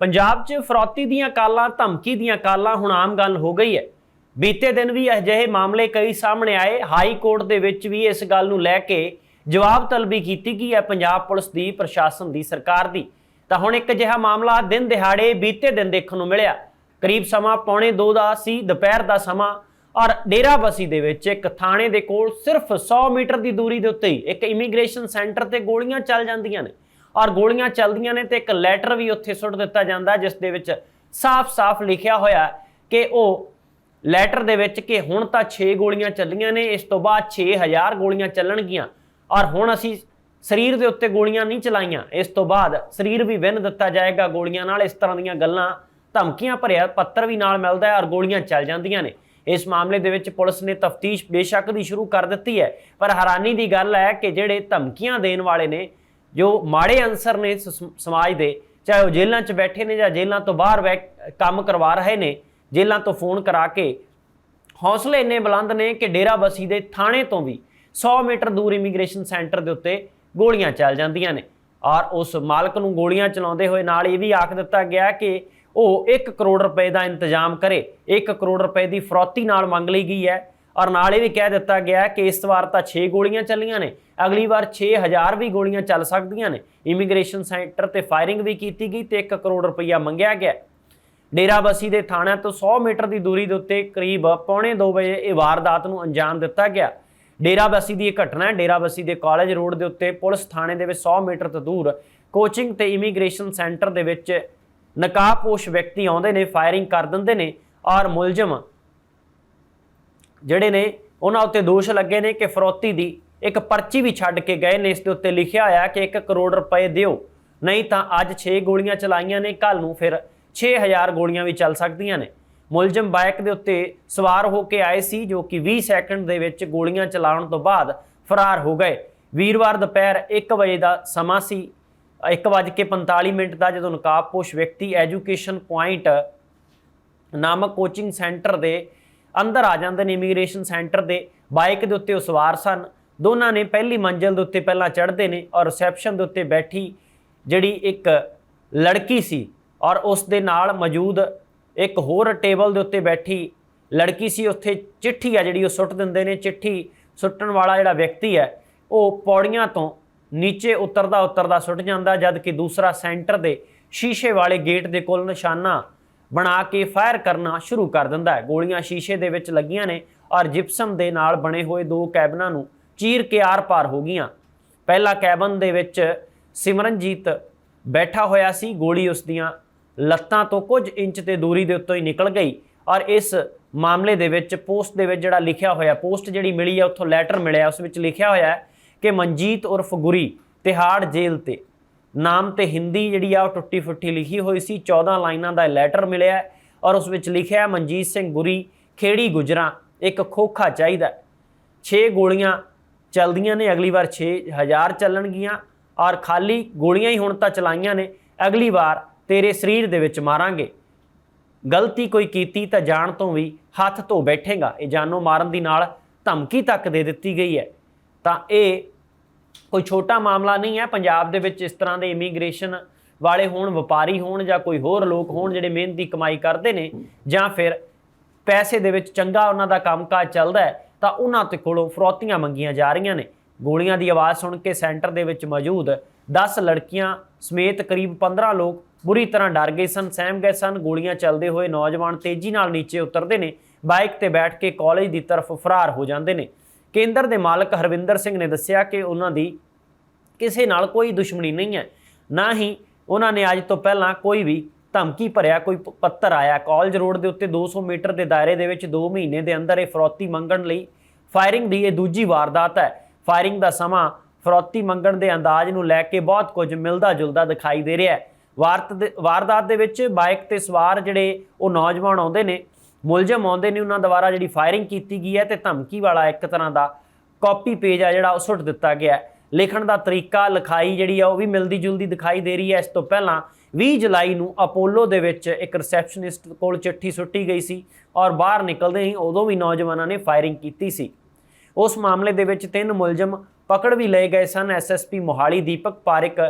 ਪੰਜਾਬ 'ਚ ਫਰੌਤੀ ਦੀਆਂ ਕਾਲਾਂ, ਧਮਕੀ ਦੀਆਂ ਕਾਲਾਂ ਹੁਣ ਆਮ ਗੱਲ ਹੋ ਗਈ ਹੈ। ਬੀਤੇ ਦਿਨ ਵੀ ਅਜਿਹੇ ਮਾਮਲੇ ਕਈ ਸਾਹਮਣੇ ਆਏ। ਹਾਈ ਕੋਰਟ ਦੇ ਵਿੱਚ ਵੀ ਇਸ ਗੱਲ ਨੂੰ ਲੈ ਕੇ ਜਵਾਬ ਤਲਬੀ ਕੀਤੀ ਗਈ ਹੈ ਪੰਜਾਬ ਪੁਲਿਸ ਦੀ, ਪ੍ਰਸ਼ਾਸਨ ਦੀ, ਸਰਕਾਰ ਦੀ। ਤਾਂ ਹੁਣ ਇੱਕ ਅਜਿਹਾ ਮਾਮਲਾ ਦਿਨ ਦਿਹਾੜੇ, ਬੀਤੇ ਦਿਨ ਦੇਖਣ ਨੂੰ ਮਿਲਿਆ। ਕਰੀਬ ਸਮਾਂ ਪੌਣੇ 2 ਦਾ ਸੀ, ਦੁਪਹਿਰ ਦਾ ਸਮਾਂ, ਔਰ ਡੇਰਾਬੱਸੀ ਦੇ ਵਿੱਚ ਇੱਕ ਥਾਣੇ ਦੇ ਕੋਲ ਸਿਰਫ 100 ਮੀਟਰ ਦੀ ਦੂਰੀ ਦੇ ਉੱਤੇ ਹੀ ਇੱਕ ਇਮੀਗ੍ਰੇਸ਼ਨ ਸੈਂਟਰ ਤੇ ਗੋਲੀਆਂ ਚੱਲ ਜਾਂਦੀਆਂ ਨੇ। ਔਰ ਗੋਲੀਆਂ ਚੱਲਦੀਆਂ ਨੇ ਤੇ ਇੱਕ ਲੈਟਰ ਵੀ ਉੱਥੇ ਸੁੱਟ ਦਿੱਤਾ ਜਾਂਦਾ, ਜਿਸ ਦੇ ਵਿੱਚ ਸਾਫ਼-ਸਾਫ਼ ਲਿਖਿਆ ਹੋਇਆ ਕਿ ਉਹ ਲੈਟਰ ਦੇ ਵਿੱਚ ਕਿ ਹੁਣ ਤਾਂ 6 ਗੋਲੀਆਂ ਚੱਲੀਆਂ ਨੇ, ਇਸ ਤੋਂ ਬਾਅਦ 6000 ਗੋਲੀਆਂ ਚੱਲਣਗੀਆਂ ਔਰ ਹੁਣ ਅਸੀਂ ਸਰੀਰ ਦੇ ਉੱਤੇ ਗੋਲੀਆਂ ਨਹੀਂ ਚਲਾਈਆਂ, ਇਸ ਤੋਂ ਬਾਅਦ ਸਰੀਰ ਵੀ ਵਿੰਨ ਦਿੱਤਾ ਜਾਏਗਾ ਗੋਲੀਆਂ ਨਾਲ, ਇਸ ਤਰ੍ਹਾਂ ਦੀਆਂ ਗੱਲਾਂ ਧਮਕੀਆਂ ਭਰਿਆ ਪੱਤਰ ਵੀ ਨਾਲ ਮਿਲਦਾ ਹੈ ਔਰ ਗੋਲੀਆਂ ਚੱਲ ਜਾਂਦੀਆਂ ਨੇ। ਇਸ ਮਾਮਲੇ ਦੇ ਵਿੱਚ ਪੁਲਿਸ ਨੇ ਤਫਤੀਸ਼ ਬੇਸ਼ੱਕ ਦੀ ਸ਼ੁਰੂ ਕਰ ਦਿੱਤੀ ਹੈ, ਪਰ ਹੈਰਾਨੀ ਦੀ ਗੱਲ ਹੈ ਕਿ ਜਿਹੜੇ ਧਮਕੀਆਂ ਦੇਣ ਵਾਲੇ ਨੇ ਜੋ ਮਾੜੇ ਅਨਸਰ ਨੇ ਸ- ਸਮਾਜ ਦੇ, ਚਾਹੇ ਉਹ ਜੇਲ੍ਹਾਂ 'ਚ ਬੈਠੇ ਨੇ ਜਾਂ ਜੇਲ੍ਹਾਂ ਤੋਂ ਬਾਹਰ ਬੈ- ਕੰਮ ਕਰਵਾ ਰਹੇ ਨੇ, ਜੇਲ੍ਹਾਂ ਤੋਂ ਫੋਨ ਕਰਾ ਕੇ ਹੌਸਲੇ ਇੰਨੇ ਬੁਲੰਦ ਨੇ ਕਿ ਡੇਰਾਬੱਸੀ ਦੇ ਥਾਣੇ ਤੋਂ ਵੀ 100 ਮੀਟਰ ਦੂਰ ਇਮੀਗ੍ਰੇਸ਼ਨ ਸੈਂਟਰ ਦੇ ਉੱਤੇ ਗੋਲੀਆਂ ਚੱਲ ਜਾਂਦੀਆਂ ਨੇ। ਔਰ ਉਸ ਮਾਲਕ ਨੂੰ ਗੋਲੀਆਂ ਚਲਾਉਂਦੇ ਹੋਏ ਨਾਲ ਇਹ ਵੀ ਆਖ ਦਿੱਤਾ ਗਿਆ ਕਿ ਉਹ 1 ਕਰੋੜ ਰੁਪਏ ਦਾ ਇੰਤਜ਼ਾਮ ਕਰੇ 1 ਕਰੋੜ ਰੁਪਏ ਦੀ ਫਰੋਤੀ ਨਾਲ ਮੰਗ ਲਈ ਗਈ ਹੈ। ਔਰ ਨਾਲ ਇਹ ਵੀ ਕਹਿ ਦਿੱਤਾ ਗਿਆ ਕਿ ਇਸ ਵਾਰ ਤਾਂ 6 ਗੋਲੀਆਂ ਚੱਲੀਆਂ ਨੇ। ਅਗਲੀ ਵਾਰ 6000 ਵੀ ਗੋਲੀਆਂ ਚੱਲ ਸਕਦੀਆਂ ਨੇ। ਇਮੀਗ੍ਰੇਸ਼ਨ ਸੈਂਟਰ ਤੇ ਫਾਇਰਿੰਗ ਵੀ ਕੀਤੀ ਗਈ ਤੇ 1 ਕਰੋੜ ਰੁਪਈਆ ਮੰਗਿਆ ਗਿਆ। ਡੇਰਾਬੱਸੀ ਦੇ ਥਾਣਿਆਂ ਤੋਂ 100 ਮੀਟਰ ਦੀ ਦੂਰੀ ਦੇ ਉੱਤੇ ਕਰੀਬ ਪੌਣੇ 2 ਵਜੇ ਇਹ ਵਾਰਦਾਤ ਨੂੰ ਅੰਜਾਮ ਦਿੱਤਾ ਗਿਆ। ਡੇਰਾਬੱਸੀ ਦੀ ਇਹ ਘਟਨਾ ਹੈ। ਡੇਰਾਬੱਸੀ ਦੇ ਕਾਲਜ ਰੋਡ ਦੇ ਉੱਤੇ ਪੁਲਿਸ ਥਾਣੇ ਦੇ ਵਿੱਚ 100 ਮੀਟਰ ਤੋਂ ਦੂਰ ਕੋਚਿੰਗ ਤੇ ਇਮੀਗ੍ਰੇਸ਼ਨ ਸੈਂਟਰ ਦੇ ਵਿੱਚ ਨਕਾਬਪੋਸ਼ ਵਿਅਕਤੀ ਆਉਂਦੇ ਨੇ ਫਾਇਰਿੰਗ ਕਰ ਦਿੰਦੇ ਨੇ ਔਰ ਮੁਲਜ਼ਮ ਜਿਹੜੇ ਨੇ ਉਹਨਾਂ ਉੱਤੇ ਦੋਸ਼ ਲੱਗੇ ਨੇ ਕਿ ਫਰੋਤੀ ਦੀ ਇੱਕ ਪਰਚੀ ਵੀ ਛੱਡ ਕੇ ਗਏ ਨੇ। ਇਸ ਦੇ ਉੱਤੇ ਲਿਖਿਆ ਹੋਇਆ ਕਿ 1 ਕਰੋੜ ਰੁਪਏ ਦਿਓ। ਨਹੀਂ ਤਾਂ ਅੱਜ 6 ਗੋਲੀਆਂ ਚਲਾਈਆਂ ਨੇ। ਕੱਲ ਨੂੰ ਫਿਰ 6000 ਗੋਲੀਆਂ ਵੀ ਚੱਲ ਸਕਦੀਆਂ ਨੇ। ਮੁਲਜ਼ਮ ਬਾਈਕ ਦੇ ਉੱਤੇ ਸਵਾਰ ਹੋ ਕੇ ਆਏ ਸੀ, ਜੋ ਕਿ 20 ਸੈਕਿੰਡ ਦੇ ਵਿੱਚ ਗੋਲੀਆਂ ਚਲਾਉਣ ਤੋਂ ਬਾਅਦ ਫਰਾਰ ਹੋ ਗਏ। ਵੀਰਵਾਰ ਦੁਪਹਿਰ 1 ਵਜੇ ਦਾ ਸਮਾਂ ਸੀ। 1:45 ਮਿੰਟ ਦਾ ਜਦੋਂ ਨਕਾਬਪੋਸ਼ ਵਿਅਕਤੀ ਐਜੂਕੇਸ਼ਨ ਪੁਆਇੰਟ ਨਾਮਕ ਕੋਚਿੰਗ ਸੈਂਟਰ ਦੇ ਅੰਦਰ ਆ ਜਾਂਦੇ ਨੇ ਇਮੀਗ੍ਰੇਸ਼ਨ ਸੈਂਟਰ ਦੇ। ਬਾਈਕ ਦੇ ਉੱਤੇ ਉਹ ਸਵਾਰ ਸਨ। ਦੋਨਾਂ ਨੇ ਪਹਿਲੀ ਮੰਜ਼ਲ ਦੇ ਉੱਤੇ ਪਹਿਲਾਂ ਚੜ੍ਹਦੇ ਨੇ ਔਰ ਰਿਸੈਪਸ਼ਨ ਦੇ ਉੱਤੇ ਬੈਠੀ ਜਿਹੜੀ ਇੱਕ ਲੜਕੀ ਸੀ ਔਰ ਉਸ ਦੇ ਨਾਲ ਮੌਜੂਦ ਇੱਕ ਹੋਰ ਟੇਬਲ ਦੇ ਉੱਤੇ ਬੈਠੀ ਲੜਕੀ ਸੀ। ਉੱਥੇ ਚਿੱਠੀ ਆ ਜਿਹੜੀ ਉਹ ਸੁੱਟ ਦਿੰਦੇ ਨੇ। ਚਿੱਠੀ ਸੁੱਟਣ ਵਾਲਾ ਜਿਹੜਾ ਵਿਅਕਤੀ ਹੈ, ਉਹ ਪੌੜੀਆਂ ਤੋਂ ਨੀਚੇ ਉਤਰਦਾ ਉਤਰਦਾ ਸੁੱਟ ਜਾਂਦਾ ਜਦ ਕਿ ਦੂਸਰਾ ਸੈਂਟਰ ਦੇ ਸ਼ੀਸ਼ੇ ਵਾਲੇ ਗੇਟ ਦੇ ਕੋਲ ਨਿਸ਼ਾਨਾ ਬਣਾ ਕੇ ਫਾਇਰ ਕਰਨਾ ਸ਼ੁਰੂ ਕਰ ਦਿੰਦਾ ਹੈ। ਗੋਲੀਆਂ ਸ਼ੀਸ਼ੇ ਦੇ ਵਿੱਚ ਲੱਗੀਆਂ ਨੇ ਔਰ ਜਿਪਸਮ ਦੇ ਨਾਲ ਬਣੇ ਹੋਏ ਦੋ ਕੈਬਨਾਂ ਨੂੰ ਚੀਰ ਕੇ ਆਰ-ਪਾਰ ਹੋ ਗਈਆਂ। ਪਹਿਲਾ ਕੈਬਨ ਦੇ ਵਿੱਚ ਸਿਮਰਨਜੀਤ ਬੈਠਾ ਹੋਇਆ ਸੀ। ਗੋਲੀ ਉਸ ਦੀਆਂ ਲੱਤਾਂ ਤੋਂ ਕੁਝ ਇੰਚ ਤੇ ਦੂਰੀ ਦੇ ਉੱਤੋਂ ਹੀ ਨਿਕਲ ਗਈ ਔਰ ਇਸ ਮਾਮਲੇ ਦੇ ਵਿੱਚ ਪੋਸਟ ਦੇ ਵਿੱਚ ਜਿਹੜਾ ਲਿਖਿਆ ਹੋਇਆ, ਪੋਸਟ ਜਿਹੜੀ ਮਿਲੀ ਹੈ ਉੱਥੋਂ ਲੈਟਰ ਮਿਲਿਆ, ਉਸ ਵਿੱਚ ਲਿਖਿਆ ਹੋਇਆ ਹੈ ਕਿ ਮਨਜੀਤ ਉਰਫ ਗੁਰੀ ਤਿਹਾੜ ਜੇਲ੍ਹ ਤੇ ਨਾਮ ਤੇ ਹਿੰਦੀ ਜਿਹੜੀ ਆ ਉਹ ਟੁੱਟੀ ਫੁੱਟੀ ਲਿਖੀ ਹੋਈ ਸੀ। 14 ਲਾਈਨਾਂ ਦਾ ਲੈਟਰ ਮਿਲਿਆ ਔਰ ਉਸ ਵਿੱਚ ਲਿਖਿਆ ਮਨਜੀਤ ਸਿੰਘ ਗੁਰੀ, ਖੇੜੀ ਗੁਜਰਾ, ਇੱਕ ਖੋਖਾ ਚਾਹੀਦਾ 6 ਗੋਲੀਆਂ ਚਲਦੀਆਂ ਨੇ, ਅਗਲੀ ਵਾਰ 6000 ਚੱਲਣਗੀਆਂ ਔਰ ਖਾਲੀ ਗੋਲੀਆਂ ਹੀ ਹੁਣ ਤਾਂ ਚਲਾਈਆਂ ਨੇ, ਅਗਲੀ ਵਾਰ ਤੇਰੇ ਸਰੀਰ ਦੇ ਵਿੱਚ ਮਾਰਾਂਗੇ। ਗਲਤੀ ਕੋਈ ਕੀਤੀ ਤਾਂ ਜਾਣ ਤੋਂ ਵੀ ਹੱਥ ਧੋ ਬੈਠੇਗਾ। ਇਹ ਜਾਨੋਂ ਮਾਰਨ ਦੀ ਨਾਲ ਧਮਕੀ ਤੱਕ ਦੇ ਦਿੱਤੀ ਗਈ ਹੈ। ਤਾਂ ਇਹ ਕੋਈ ਛੋਟਾ ਮਾਮਲਾ ਨਹੀਂ ਹੈ। ਪੰਜਾਬ ਦੇ ਵਿੱਚ ਇਸ ਤਰ੍ਹਾਂ ਦੇ ਇਮੀਗ੍ਰੇਸ਼ਨ ਵਾਲੇ ਹੋਣ, ਵਪਾਰੀ ਹੋਣ ਜਾਂ ਕੋਈ ਹੋਰ ਲੋਕ ਹੋਣ ਜਿਹੜੇ ਮਿਹਨਤ ਦੀ ਕਮਾਈ ਕਰਦੇ ਨੇ ਜਾਂ ਫਿਰ ਪੈਸੇ ਦੇ ਵਿੱਚ ਚੰਗਾ ਉਹਨਾਂ ਦਾ ਕੰਮਕਾਜ ਚੱਲਦਾ ਹੈ, ਤਾਂ ਉਹਨਾਂ ਤੇ ਕੋਲੋਂ ਫਰੋਤੀਆਂ ਮੰਗੀਆਂ ਜਾ ਰਹੀਆਂ ਨੇ। ਗੋਲੀਆਂ ਦੀ ਆਵਾਜ਼ ਸੁਣ ਕੇ ਸੈਂਟਰ ਦੇ ਵਿੱਚ ਮੌਜੂਦ 10 ਲੜਕੀਆਂ ਸਮੇਤ ਕਰੀਬ 15 ਲੋਕ ਬੁਰੀ ਤਰ੍ਹਾਂ ਡਰ ਗਏ ਸਨ, ਸਹਿਮ ਗਏ ਸਨ। ਗੋਲੀਆਂ ਚੱਲਦੇ ਹੋਏ ਨੌਜਵਾਨ ਤੇਜ਼ੀ ਨਾਲ ਨੀਚੇ ਉਤਰਦੇ ਨੇ। ਬਾਈਕ ਤੇ ਬੈਠ ਕੇ ਕਾਲਜ ਦੀ ਤਰਫ ਫਰਾਰ ਹੋ ਜਾਂਦੇ ਨੇ। ਕੇਂਦਰ ਦੇ ਮਾਲਕ ਹਰਵਿੰਦਰ ਸਿੰਘ ਨੇ ਦੱਸਿਆ ਕਿ ਉਹਨਾਂ ਦੀ ਕਿਸੇ ਨਾਲ ਕੋਈ ਦੁਸ਼ਮਣੀ ਨਹੀਂ ਹੈ। ਨਾ ਹੀ ਉਹਨਾਂ ਨੇ ਅੱਜ ਤੋਂ ਪਹਿਲਾਂ ਕੋਈ ਵੀ ਧਮਕੀ ਭਰਿਆ, ਕੋਈ ਪੱਤਰ ਆਇਆ। ਕਾਲਜ ਰੋਡ ਦੇ ਉੱਤੇ 200 ਮੀਟਰ ਦੇ ਦਾਇਰੇ ਦੇ ਵਿੱਚ 2 ਮਹੀਨੇ ਦੇ ਅੰਦਰ ਇਹ ਫਰੌਤੀ ਮੰਗਣ ਲਈ ਫਾਇਰਿੰਗ ਦੀ ਇਹ ਦੂਜੀ ਵਾਰਦਾਤ ਹੈ। ਫਾਇਰਿੰਗ ਦਾ ਸਮਾਂ ਫਰੌਤੀ ਮੰਗਣ ਦੇ ਅੰਦਾਜ਼ ਨੂੰ ਲੈ ਕੇ ਬਹੁਤ ਕੁਝ ਮਿਲਦਾ ਜੁਲਦਾ ਦਿਖਾਈ ਦੇ ਰਿਹਾ ਹੈ। ਵਾਰਤ ਦੇ- ਵਾਰਦਾਤ ਦੇ ਵਿੱਚ ਬਾਈਕ ਤੇ ਸਵਾਰ ਜਿਹੜੇ ਉਹ ਨੌਜਵਾਨ ਆਉਂਦੇ ਨੇ ਮੁਲਜ਼ਮ ਆਉਂਦੇ ਨੇ ਉਹਨਾਂ ਦੁਆਰਾ ਜਿਹੜੀ ਫਾਇਰਿੰਗ ਕੀਤੀ ਗਈ ਹੈ ਤੇ ਧਮਕੀ ਵਾਲਾ ਇੱਕ ਤਰ੍ਹਾਂ ਦਾ ਕਾਪੀ ਪੇਜ ਆ ਜਿਹੜਾ ਉਹ ਸੁੱਟ ਦਿੱਤਾ ਗਿਆ ਲਿਖਣ ਦਾ ਤਰੀਕਾ, ਲਿਖਾਈ ਜਿਹੜੀ ਆ ਉਹ ਵੀ ਮਿਲਦੀ ਜੁਲਦੀ ਦਿਖਾਈ ਦੇ ਰਹੀ ਹੈ। ਇਸ ਤੋਂ ਪਹਿਲਾਂ 20 ਜੁਲਾਈ ਨੂੰ ਅਪੋਲੋ ਦੇ ਵਿੱਚ ਇੱਕ ਰਿਸੈਪਸ਼ਨਿਸਟ ਕੋਲ ਚਿੱਠੀ ਸੁੱਟੀ ਗਈ ਸੀ ਔਰ ਬਾਹਰ ਨਿਕਲਦੇ ਹੀ ਉਦੋਂ ਵੀ ਨੌਜਵਾਨਾਂ ਨੇ ਫਾਇਰਿੰਗ ਕੀਤੀ ਸੀ। ਉਸ ਮਾਮਲੇ ਦੇ ਵਿੱਚ ਤਿੰਨ ਮੁਲਜ਼ਮ ਪਕੜ ਵੀ ਲਏ ਗਏ ਸਨ। ਐਸਐਸਪੀ ਮੋਹਾਲੀ ਦੀਪਕ ਪਾਰਿਕ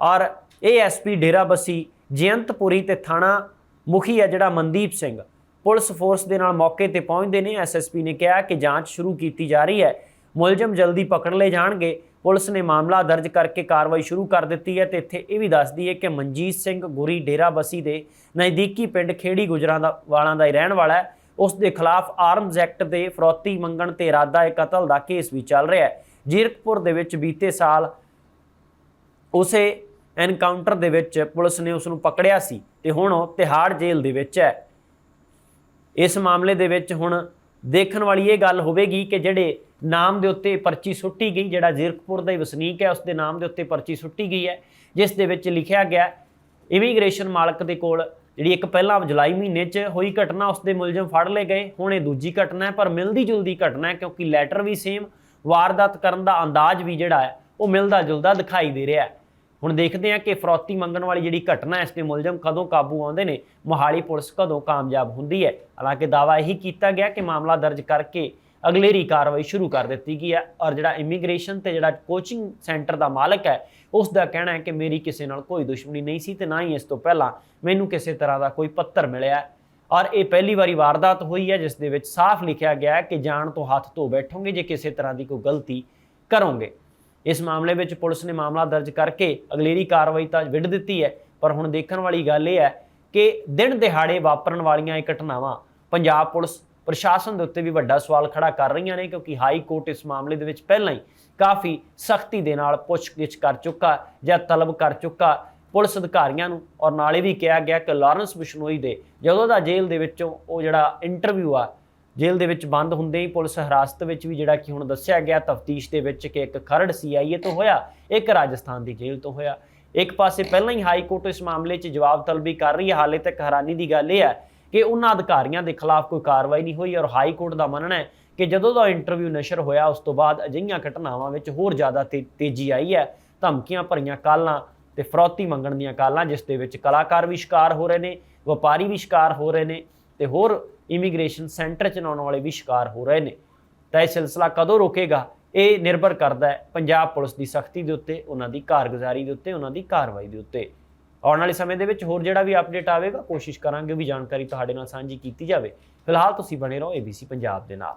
ਔਰ ਏਐਸਪੀ ਡੇਰਾਬੱਸੀ, ਜਯੰਤਪੁਰੀ ਤੇ ਥਾਣਾ ਮੁਖੀ ਹੈ ਜਿਹੜਾ ਮਨਦੀਪ ਸਿੰਘ। ਪੁਲਿਸ ਫੋਰਸ ਦੇ ਨਾਲ ਮੌਕੇ ਤੇ ਪਹੁੰਚਦੇ ਨੇ। ਐਸਐਸਪੀ ਨੇ ਕਿਹਾ ਕਿ ਜਾਂਚ ਸ਼ੁਰੂ ਕੀਤੀ ਜਾ ਰਹੀ ਹੈ। ਮੁਲਜ਼ਮ ਜਲਦੀ ਪਕੜ ਲਏ ਜਾਣਗੇ। ਪੁਲਿਸ ਨੇ ਮਾਮਲਾ ਦਰਜ ਕਰਕੇ ਕਾਰਵਾਈ ਸ਼ੁਰੂ ਕਰ ਦਿੱਤੀ ਹੈ ਤੇ ਇੱਥੇ ਇਹ ਵੀ ਦੱਸਦੀ ਹੈ ਕਿ ਮਨਜੀਤ ਸਿੰਘ ਗੁਰੀ ਡੇਰਾਬਸੀ ਦੇ ਨਜ਼ਦੀਕੀ ਪਿੰਡ ਖੇੜੀ ਗੁਜਰਾਂ ਦਾ ਵਾਲਾਂ ਦਾ ਹੀ ਰਹਿਣ ਵਾਲਾ ਹੈ। ਉਸ ਦੇ ਖਿਲਾਫ ਆਰਮਜ਼ ਐਕਟ ਦੇ ਫਰੋਤੀ ਮੰਗਣ ਤੇ ਇਰਾਦਾ ਏ ਕਤਲ ਦਾ ਕੇਸ ਵੀ ਚੱਲ ਰਿਹਾ ਹੈ। ਜੀਰਕਪੁਰ ਦੇ ਵਿੱਚ ਬੀਤੇ ਸਾਲ ਉਸੇ ਐਨਕਾਊਂਟਰ ਦੇ ਵਿੱਚ ਪੁਲਿਸ ਨੇ ਉਸ ਨੂੰ ਪਕੜਿਆ ਸੀ ਤੇ ਹੁਣ ਉਹ ਤਿਹਾੜ ਜੇਲ੍ਹ ਦੇ ਵਿੱਚ ਹੈ। ਇਸ ਮਾਮਲੇ ਦੇ ਵਿੱਚ ਹੁਣ ਦੇਖਣ ਵਾਲੀ ਇਹ ਗੱਲ ਹੋਵੇਗੀ ਕਿ ਜਿਹੜੇ ਨਾਮ ਦੇ ਉੱਤੇ ਪਰਚੀ ਸੁੱਟੀ ਗਈ, ਜਿਹੜਾ ਜ਼ੀਰਕਪੁਰ ਦਾ ਹੀ ਵਸਨੀਕ ਹੈ ਉਸ ਦੇ ਨਾਮ ਦੇ ਉੱਤੇ ਪਰਚੀ ਸੁੱਟੀ ਗਈ ਹੈ, ਜਿਸ ਦੇ ਵਿੱਚ ਲਿਖਿਆ ਗਿਆ ਇਮੀਗ੍ਰੇਸ਼ਨ ਮਾਲਕ ਦੇ ਕੋਲ ਜਿਹੜੀ ਇੱਕ ਪਹਿਲਾਂ ਜੁਲਾਈ ਮਹੀਨੇ 'ਚ ਹੋਈ ਘਟਨਾ ਉਸ ਦੇ ਮੁਲਜ਼ਮ ਫੜ ਲਏ ਗਏ, ਹੁਣ ਇਹ ਦੂਜੀ ਘਟਨਾ ਹੈ, ਪਰ ਮਿਲਦੀ ਜੁਲਦੀ ਘਟਨਾ ਹੈ, ਕਿਉਂਕਿ ਲੈਟਰ ਵੀ ਸੇਮ ਵਾਰਦਾਤ ਕਰਨ ਦਾ ਅੰਦਾਜ਼ ਵੀ ਜਿਹੜਾ ਹੈ, ਉਹ ਮਿਲਦਾ ਜੁਲਦਾ ਦਿਖਾਈ ਦੇ ਰਿਹਾ ਹੈ। ਹੁਣ ਦੇਖਦੇ ਹਾਂ ਕਿ ਫਰੌਤੀ ਮੰਗਣ ਵਾਲੀ ਜਿਹੜੀ ਘਟਨਾ ਇਸ ਦੇ ਮੁਲਜ਼ਮ ਕਦੋਂ ਕਾਬੂ ਆਉਂਦੇ ਨੇ, ਮੋਹਾਲੀ ਪੁਲਿਸ ਕਦੋਂ ਕਾਮਯਾਬ ਹੁੰਦੀ ਹੈ? ਹਾਲਾਂਕਿ ਦਾਵਾ ਇਹੀ ਕੀਤਾ ਗਿਆ ਕਿ ਮਾਮਲਾ ਦਰਜ ਕਰਕੇ ਅਗਲੇਰੀ ਕਾਰਵਾਈ ਸ਼ੁਰੂ ਕਰ ਦਿੱਤੀ ਗਈ ਹੈ ਔਰ ਜਿਹੜਾ ਇਮੀਗ੍ਰੇਸ਼ਨ ਤੇ ਜਿਹੜਾ ਕੋਚਿੰਗ ਸੈਂਟਰ ਦਾ ਮਾਲਕ ਹੈ, ਉਸ ਦਾ ਕਹਿਣਾ ਹੈ ਕਿ ਮੇਰੀ ਕਿਸੇ ਨਾਲ ਕੋਈ ਦੁਸ਼ਮਣੀ ਨਹੀਂ ਸੀ ਤੇ ਨਾ ਹੀ ਇਸ ਤੋਂ ਪਹਿਲਾਂ ਮੈਨੂੰ ਕਿਸੇ ਤਰ੍ਹਾਂ ਦਾ ਕੋਈ ਪੱਤਰ ਮਿਲਿਆ ਔਰ ਇਹ ਪਹਿਲੀ ਵਾਰੀ ਵਾਰਦਾਤ ਹੋਈ ਹੈ, ਜਿਸ ਦੇ ਵਿੱਚ ਸਾਫ਼ ਲਿਖਿਆ ਗਿਆ ਹੈ ਕਿ ਜਾਣ ਤੋਂ ਹੱਥ ਧੋ ਬੈਠੋਗੇ, ਜੇ ਕਿਸੇ ਤਰ੍ਹਾਂ ਦੀ ਕੋਈ ਗਲਤੀ ਕਰੋਗੇ। ਇਸ ਮਾਮਲੇ ਵਿੱਚ ਪੁਲਿਸ ਨੇ ਮਾਮਲਾ ਦਰਜ ਕਰਕੇ ਅਗਲੇਰੀ ਕਾਰਵਾਈ ਤਾਂ ਵਿੱਢ ਦਿੱਤੀ ਹੈ, ਪਰ ਹੁਣ ਦੇਖਣ ਵਾਲੀ ਗੱਲ ਇਹ ਹੈ ਕਿ ਦਿਨ ਦਿਹਾੜੇ ਵਾਪਰਨ ਵਾਲੀਆਂ ਇਹ ਘਟਨਾਵਾਂ ਪੰਜਾਬ ਪੁਲਿਸ ਪ੍ਰਸ਼ਾਸਨ ਦੇ ਉੱਤੇ ਵੀ ਵੱਡਾ ਸਵਾਲ ਖੜਾ ਕਰ ਰਹੀਆਂ ਨੇ, ਕਿਉਂਕਿ ਹਾਈ ਕੋਰਟ ਇਸ ਮਾਮਲੇ ਦੇ ਵਿੱਚ ਪਹਿਲਾਂ ਹੀ ਕਾਫੀ ਸਖਤੀ ਦੇ ਨਾਲ ਪੁੱਛਗਿੱਛ ਕਰ ਚੁੱਕਾ ਜਾਂ ਤਲਬ ਕਰ ਚੁੱਕਾ ਪੁਲਿਸ ਅਧਿਕਾਰੀਆਂ ਨੂੰ, ਔਰ ਨਾਲੇ ਵੀ ਕਿਹਾ ਗਿਆ ਕਿ ਲਾਰੈਂਸ ਬਿਸ਼ਨੋਈ ਦੇ ਜਦੋਂ ਦਾ ਜੇਲ੍ਹ ਦੇ ਵਿੱਚੋਂ ਉਹ ਜਿਹੜਾ ਇੰਟਰਵਿਊ ਆ ਜੇਲ੍ਹ ਦੇ ਵਿੱਚ ਬੰਦ ਹੁੰਦੇ ਹੀ ਪੁਲਿਸ ਹਿਰਾਸਤ ਵਿੱਚ ਵੀ ਜਿਹੜਾ ਕਿ ਹੁਣ ਦੱਸਿਆ ਗਿਆ ਤਫਤੀਸ਼ ਦੇ ਵਿੱਚ ਕਿ ਇੱਕ ਖਰੜ ਸੀਆਈਏ ਤੋਂ ਹੋਇਆ, ਇੱਕ ਰਾਜਸਥਾਨ ਦੀ ਜੇਲ੍ਹ ਤੋਂ ਹੋਇਆ। ਇੱਕ ਪਾਸੇ ਪਹਿਲਾਂ ਹੀ ਹਾਈ ਕੋਰਟ ਇਸ ਮਾਮਲੇ 'ਚ ਜਵਾਬ ਤਲਬੀ ਕਰ ਰਹੀ ਹੈ, ਹਾਲੇ ਤੱਕ ਹੈਰਾਨੀ ਦੀ ਗੱਲ ਇਹ ਹੈ ਕਿ ਉਹਨਾਂ ਅਧਿਕਾਰੀਆਂ ਦੇ ਖਿਲਾਫ ਕੋਈ ਕਾਰਵਾਈ ਨਹੀਂ ਹੋਈ ਔਰ ਹਾਈ ਕੋਰਟ ਦਾ ਮੰਨਣਾ ਹੈ ਕਿ ਜਦੋਂ ਦਾ ਇੰਟਰਵਿਊ ਨਸ਼ਰ ਹੋਇਆ, ਉਸ ਤੋਂ ਬਾਅਦ ਅਜਿਹੀਆਂ ਘਟਨਾਵਾਂ ਵਿੱਚ ਹੋਰ ਜ਼ਿਆਦਾ ਤੇ- ਤੇਜ਼ੀ ਆਈ ਹੈ। ਧਮਕੀਆਂ ਭਰੀਆਂ ਕਾਲਾਂ ਤੇ ਫਰੌਤੀ ਮੰਗਣ ਦੀਆਂ ਕਾਲਾਂ, ਜਿਸ ਦੇ ਵਿੱਚ ਕਲਾਕਾਰ ਵੀ ਸ਼ਿਕਾਰ ਹੋ ਰਹੇ ਨੇ, ਵਪਾਰੀ ਵੀ ਸ਼ਿਕਾਰ ਹੋ ਰਹੇ ਨੇ ਤੇ ਹੋਰ ਇਮੀਗ੍ਰੇਸ਼ਨ ਸੈਂਟਰ ਚਲਾਉਣ ਵਾਲੇ ਵੀ ਸ਼ਿਕਾਰ ਹੋ ਰਹੇ ਨੇ। ਤਾਂ ਇਹ ਸਿਲਸਿਲਾ ਕਦੋਂ ਰੁਕੇਗਾ? ਇਹ ਨਿਰਭਰ ਕਰਦਾ ਹੈ ਪੰਜਾਬ ਪੁਲਿਸ ਦੀ ਸਖਤੀ ਦੇ ਉੱਤੇ, ਉਹਨਾਂ ਦੀ ਕਾਰਗੁਜ਼ਾਰੀ ਦੇ ਉੱਤੇ, ਉਹਨਾਂ ਦੀ ਕਾਰਵਾਈ ਦੇ ਉੱਤੇ। ਆਉਣ ਵਾਲੇ ਸਮੇਂ ਦੇ ਵਿੱਚ ਹੋਰ ਜਿਹੜਾ ਵੀ ਅਪਡੇਟ ਆਵੇਗਾ, ਕੋਸ਼ਿਸ਼ ਕਰਾਂਗੇ ਵੀ ਜਾਣਕਾਰੀ ਤੁਹਾਡੇ ਨਾਲ ਸਾਂਝੀ ਕੀਤੀ ਜਾਵੇ। ਫਿਲਹਾਲ ਤੁਸੀਂ ਬਣੇ ਰਹੋ ABC ਪੰਜਾਬ ਦੇ ਨਾਲ।